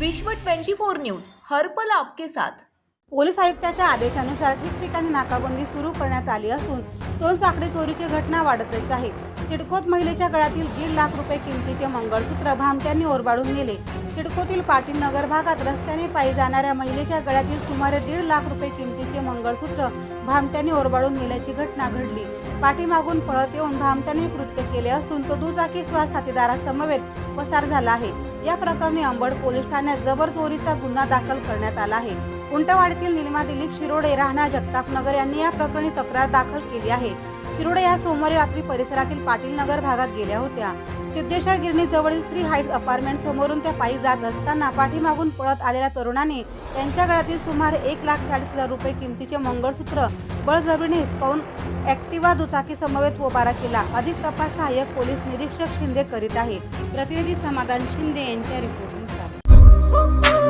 विश्व 24 न्यूज हर्पल आपके साथ. पोलीस आयुक्ताच्या आदेशानुसार ठिकठिकाणी नाकाबंदी सुरू करण्यात आली असून सोनसाखळी चोरीची घटना वाढतच आहे. सिडकोत महिलेच्या गळ्यातील दीड लाख रुपये किमतीचे मंगळसूत्र भामट्यांनी ओरबाडून नेले. सिडकोतील पाटील नगर भागात रस्त्याने पायी जाणाऱ्या महिलेच्या गळ्यातील सुमारे दीड लाख रुपये किमतीचे मंगळसूत्र भामट्यांनी ओरबाडून नेल्याची घटना घडली. पाठीमागून पळत येऊन भामट्याने कृत्य केले असून तो दुचाकी स्वा साथीदारासमवेत पसार झाला आहे. या प्रकरणी अंबड पोलीस ठाण्यात जबर चोरीचा गुन्हा दाखल करण्यात आला आहे. उंटवाडीतील निलिमा दिलीप शिरोडे राहणार जगतापनगर यांनी या प्रकरणी तक्रार दाखल केली आहे. शिरोडे या सोमवारी रात्री परिसरातील पाटील नगर भागात गेल्या होत्या. सिद्धेश्वर गिरणी जवळील श्री हाईट्स अपार्टमेंट समोरून त्या पायी जात असताना पाठीमागून पळत आलेल्या तरुणाने त्यांच्या गळ्यातील सुमारे एक लाख चाळीस हजार रुपये किमतीचे मंगळसूत्र बळजबरीने हिसकावून ऍक्टिवा दुचाकी समवेत पोबारा केला. अधिक तपास सहाय्यक पोलीस निरीक्षक शिंदे करीत आहे प्रतिनिधी समाधान शिंदे यांच्या रिपोर्ट.